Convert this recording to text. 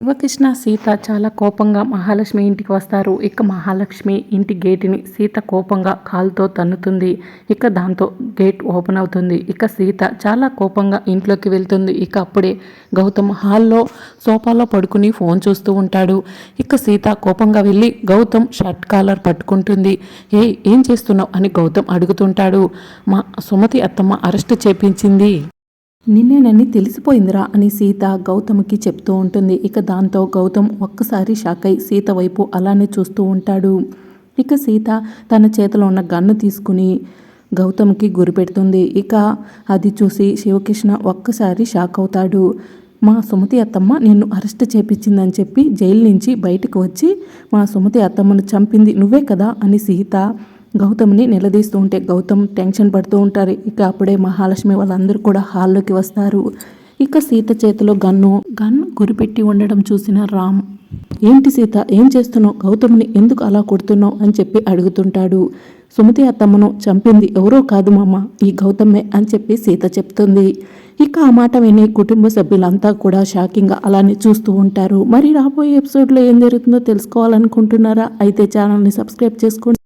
శివకృష్ణ సీత చాలా కోపంగా మహాలక్ష్మి ఇంటికి వస్తారు. ఇక మహాలక్ష్మి ఇంటి గేటుని సీత కోపంగా కాలుతో తన్నుతుంది. ఇక దాంతో గేట్ ఓపెన్ అవుతుంది. ఇక సీత చాలా కోపంగా ఇంట్లోకి వెళ్తుంది. ఇక అప్పుడే గౌతమ్ హాల్లో సోఫాలో పడుకుని ఫోన్ చూస్తూ ఉంటాడు. ఇక సీత కోపంగా వెళ్ళి గౌతమ్ షర్ట్ కాలర్ పట్టుకుంటుంది. ఏ ఏం చేస్తున్నావు? అని గౌతమ్ అడుగుతుంటాడు. మా సుమతి అత్తమ్మ అరెస్ట్ చేపించింది. నిన్నేనని తెలిసిపోయిందిరా అని సీత గౌతమ్కి చెప్తూ ఉంటుంది. ఇక దాంతో గౌతమ్ ఒక్కసారి షాక్ అయి సీత వైపు అలానే చూస్తూ ఉంటాడు. ఇక సీత తన చేతిలో ఉన్న గన్ను తీసుకుని గౌతమ్కి గురిపెడుతుంది ఇక అది చూసి శివకృష్ణ ఒక్కసారి షాక్ అవుతాడు. మా సుమతి అత్తమ్మ నిన్ను అరెస్ట్ చేపించిందని చెప్పి జైలు నుంచి బయటకు వచ్చి మా సుమతి అత్తమ్మను చంపింది నువ్వే కదా అని సీత గౌతమ్ని నిలదీస్తూ ఉంటే గౌతమ్ టెన్షన్ పడుతూ ఉంటారు. ఇక అప్పుడే మహాలక్ష్మి వాళ్ళందరూ కూడా హాల్లోకి వస్తారు. ఇక సీత చేతిలో గన్ను గన్ గురిపెట్టి ఉండడం చూసిన రామ్ ఏంటి సీత ఏం చేస్తున్నావు? గౌతమ్ని ఎందుకు అలా కొడుతున్నావు? అని చెప్పి అడుగుతుంటాడు. సుమతి అత్తమ్మను చంపింది ఎవరో కాదు మామ ఈ గౌతమ్మే అని చెప్పి సీత చెప్తుంది. ఇక ఆ మాట విని కుటుంబ సభ్యులంతా కూడా షాకింగ్గా అలానే చూస్తూ ఉంటారు. మరి రాబోయే ఎపిసోడ్లో ఏం జరుగుతుందో తెలుసుకోవాలనుకుంటున్నారా? అయితే ఛానల్ని సబ్స్క్రైబ్ చేసుకోండి.